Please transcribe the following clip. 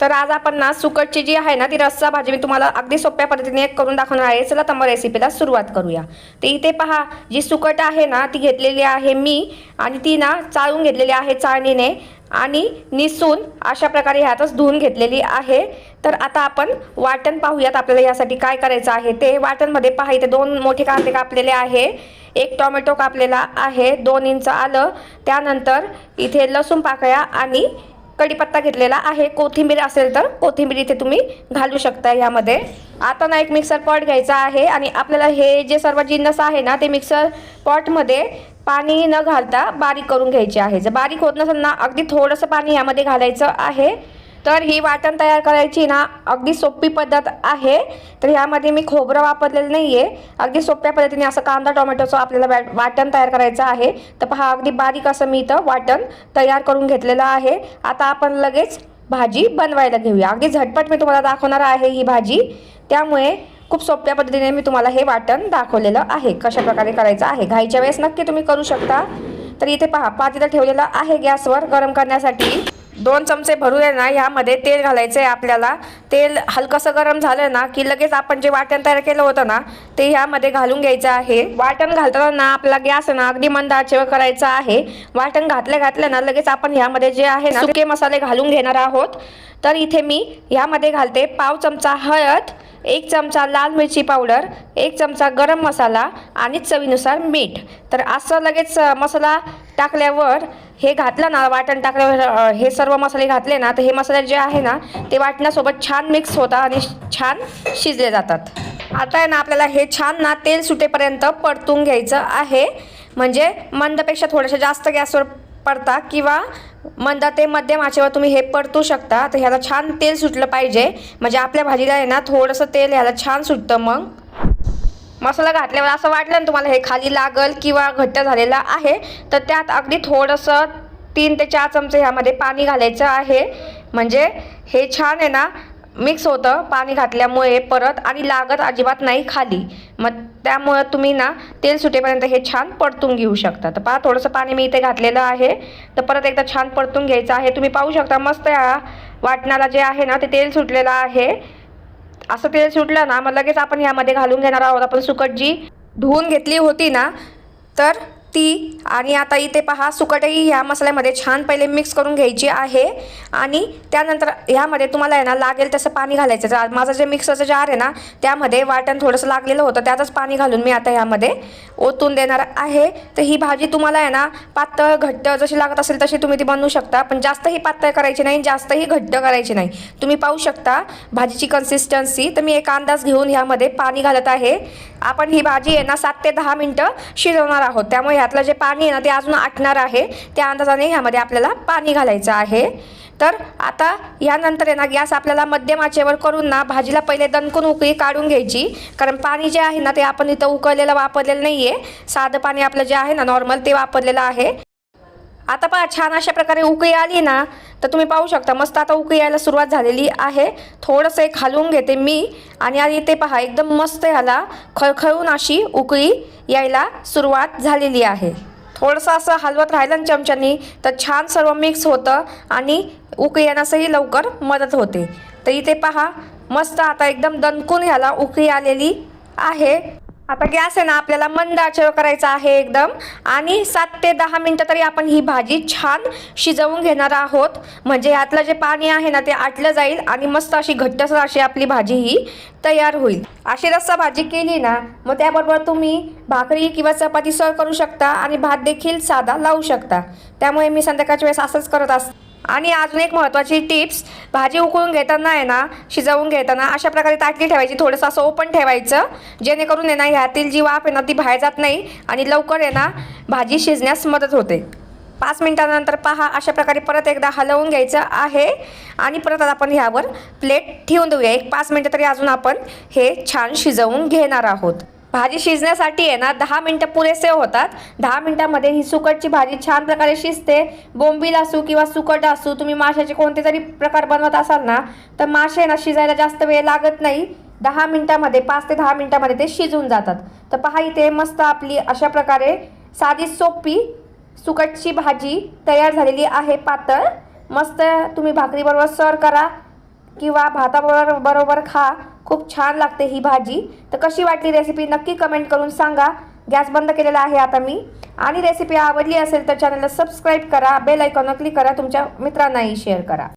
तर आज आपण ना सुकटची जी आहे ना ती रस्सा भाजी मी तुम्हाला अगदी सोप्या पद्धतीने करून दाखवणार आहे. चला तर मग रेसिपीला सुरुवात करूया. ते इथे पहा जी सुकट आहे ना ती घेतलेली आहे मी आणि ती ना चाळून घेतलेली आहे चाळणीने आणि निसून अशा प्रकारे ह्यातच धुवून घेतलेली आहे. तर आता आपण वाटण पाहूयात आपल्याला यासाठी काय करायचं आहे ते. वाटणमध्ये पहा इथे दोन मोठे कांदे कापलेले आहे. एक टोमॅटो कापलेला आहे दोन इंच आलं. त्यानंतर इथे लसूण पाकळ्या आणि कढीपत्ता घेतलेला आहे. कोथिंबीर असेल तर कोथिंबीर इथे तुम्ही घालू शकता यामध्ये. आता ना एक मिक्सर पॉट घ्यायचा आहे आणि आपल्याला हे जे सर्व जिन्नस आहे ना ते मिक्सर पॉटमध्ये पाणी न घालता बारीक करून घ्यायचे आहे. जर बारीक होत नसेल ना अगदी थोडंसं पाणी यामध्ये घालायचं आहे. तर ही वाटण तयार करायची ना अगदी सोपी पद्धत आहे. तर ह्यामध्ये मी खोबरं वापरलेलं नाही आहे अगदी सोप्या पद्धतीने असं कांदा टोमॅटोचं आपल्याला वॅ- वाटण तयार करायचं आहे. तर पहा अगदी बारीक असं मी इथं वाटण तयार करून घेतलेलं आहे. आता आपण लगेच भाजी बनवायला घेऊया. अगदी झटपट मी तुम्हाला दाखवणार आहे ही भाजी. त्यामुळे खूप सोप्या पद्धतीने मी तुम्हाला हे वाटण दाखवलेलं आहे. कशा प्रकारे करायचं आहे. घाईच्या वेळेस नक्की तुम्ही करू शकता. तर इथे पहा पातेलं ठेवलेलं आहे गॅसवर गरम करण्यासाठी. दोन चमचे भरून आहे ना ह्यामध्ये तेल घालायचं आहे आपल्याला. तेल हलकंसं गरम झालं ना की लगेच आपण जे वाटण तयार केलं होतं ना ते ह्यामध्ये घालून घ्यायचं आहे. वाटण घालताना ना आपला गॅस ना अगदी मंद आचेवर करायचा आहे. वाटण घातल्या घातल्या ना लगेच आपण ह्यामध्ये जे आहे ना सुके मसाले घालून घेणार आहोत. तर इथे मी ह्यामध्ये घालते पाव चमचा हळद एक चमचा लाल मिरची पावडर एक चमचा गरम मसाला आणि चवीनुसार मीठ. तर असं लगेच मसाला टाकल्यावर हे घातलं ना वाटण टाकल्यावर हे सर्व मसाले घातले ना तर हे मसाले जे आहे ना ते वाटण्यासोबत छान मिक्स होतात आणि छान शिजले जातात. आता आहे ना आपल्याला हे छान ना तेल सुटेपर्यंत परतून घ्यायचं आहे. म्हणजे मंदपेक्षा थोडंसं जास्त गॅसवर पडता किंवा मंद ते मध्यम आचेवर तुम्ही हे परतू शकता. तर ह्याला छान तेल सुटलं पाहिजे. म्हणजे आपल्या भाजीला आहे ना थोडंसं तेल ह्याला छान सुटतं मग. मसाला घातल्यावर असं वाटलं ना तुम्हाला हे खाली लागल किंवा घट्ट झालेलं आहे तर त्यात अगदी थोडंसं तीन ते चार चमचे ह्यामध्ये पाणी घालायचं आहे. म्हणजे हे छान आहे ना मिक्स होतं. पाणी घातल्यामुळे परत आणि लागत अजिबात नाही खाली. मग त्यामुळं तुम्ही ना तेल सुटेपर्यंत हे छान परतून घेऊ शकता. तर पहा थोडंसं पाणी मी इथे घातलेलं आहे. तर परत एकदा छान परतून घ्यायचं आहे. तुम्ही पाहू शकता मस्त या वाटणाला जे आहे ना ते तेल सुटलेलं आहे. असं तेल सुटलं ना मग लगेच आपण ह्यामध्ये घालून घेणार आहोत. आपण सुकट जी धुवून घेतली होती ना तर ती. आणि आता इथे पहा सुकटही ह्या मसाल्यामध्ये छान पहिले मिक्स करून घ्यायची आहे. आणि त्यानंतर ह्यामध्ये तुम्हाला आहे ना लागेल तसं पाणी घालायचं. माझं जे मिक्सरचं जार आहे ना त्यामध्ये वाटण थोडंसं लागलेलं होतं. त्यातच पाणी घालून मी आता ह्यामध्ये ओतून देणार आहे. तर ही भाजी तुम्हाला आहे ना पातळ घट्ट जशी लागत असेल तशी तुम्ही ती बनवू शकता. पण जास्तही पातळ करायची नाही जास्तही घट्ट करायची नाही. तुम्ही पाहू शकता भाजीची कन्सिस्टन्सी तर मी एक अंदाज घेऊन ह्यामध्ये पाणी घालत आहे. आपण ही भाजी आहे ना सात ते दहा मिनटं शिजवणार आहोत. त्यामुळे ह्यातलं जे पाणी आहे ना ते अजून आटणार आहे. त्या अंदाजाने ह्यामध्ये आपल्याला पाणी घालायचं आहे. तर आता यानंतर आहे ना गॅस आपल्याला मध्यम आचेवर करून ना भाजीला पहिले दणकून उकळी काढून घ्यायची. कारण पाणी जे आहे ना ते आपण इथं उकळलेलं वापरलेलं नाही आहे साधं पाणी आपलं जे आहे ना नॉर्मल ते वापरलेलं आहे. आता पहा छान अशा प्रकारे उकळी आली ना तर तुम्ही पाहू शकता मस्त आता उकळी यायला सुरुवात झालेली आहे. थोडंसं एक हलवून घेते मी आणि आधी इथे पहा एकदम मस्त ह्याला खळखळून अशी उकळी यायला सुरुवात झालेली आहे. थोडंसं असं हलवत राहिलं ना चमच्यानी तर छान सर्व मिक्स होतं आणि उकळी येण्यासही लवकर मदत होते. तर इथे पहा मस्त आता एकदम दणकून ह्याला उकळी आलेली आहे. आता गॅस आहे ना आपल्याला मंद आचेवर करायचा आहे एकदम. आणि सात ते दहा मिनटं तरी आपण ही भाजी छान शिजवून घेणार आहोत. म्हणजे यातलं जे पाणी आहे ना ते आटलं जाईल आणि मस्त अशी घट्टसर अशी आपली भाजी ही तयार होईल. अशी रस्सा भाजी केली ना मग त्याबरोबर तुम्ही भाकरी किंवा चपाती सर्व करू शकता आणि भात देखील साधा लावू शकता. त्यामुळे मी संध्याकाळच्या वेळेस असंच करत असते आणि अजून एक महत्त्वाची टिप्स भाजी उकळून घेताना आहे ना शिजवून घेताना अशा प्रकारे ताटली ठेवायची थोडंसं असं ओपन ठेवायचं. जेणेकरून आहे ना ह्यातील जी वाफ आहे ना ती बाहेर जात नाही आणि लवकर आहे ना भाजी शिजण्यास मदत होते. पाच मिनटानंतर पहा अशा प्रकारे परत एकदा हलवून घ्यायचं आहे. आणि परत आपण ह्यावर प्लेट ठेवून देऊया. एक पाच मिनटं तरी अजून आपण हे छान शिजवून घेणार आहोत. भाजी शिजण्यासाठी आहे ना दहा मिनटं पुरेसे होतात. दहा मिनटामध्ये ही सुकटची भाजी छान प्रकारे शिजते. बोंबील असू किंवा सुकट असू तुम्ही माशाचे कोणते तरी प्रकार बनवत असाल ना तर मासे ना शिजायला जास्त वेळ लागत नाही. दहा मिनटामध्ये पाच ते दहा मिनटामध्ये ते शिजून जातात. तर पहा इथे मस्त आपली अशा प्रकारे साधी सोपी सुकटची भाजी तयार झालेली आहे. पातळ मस्त तुम्ही भाकरीबरोबर सर्व करा किंवा भाताबरोबर बरोबर खा. खूप छान लागते ही भाजी. तर कशी वाटली रेसिपी नक्की कमेंट करून सांगा. गॅस बंद केलेला आहे आता मी. आणि रेसिपी आवडली असेल तर चॅनलला सबस्क्राईब करा. बेल आयकॉनवर क्लिक करा. तुमच्या मित्रांनाही शेअर करा.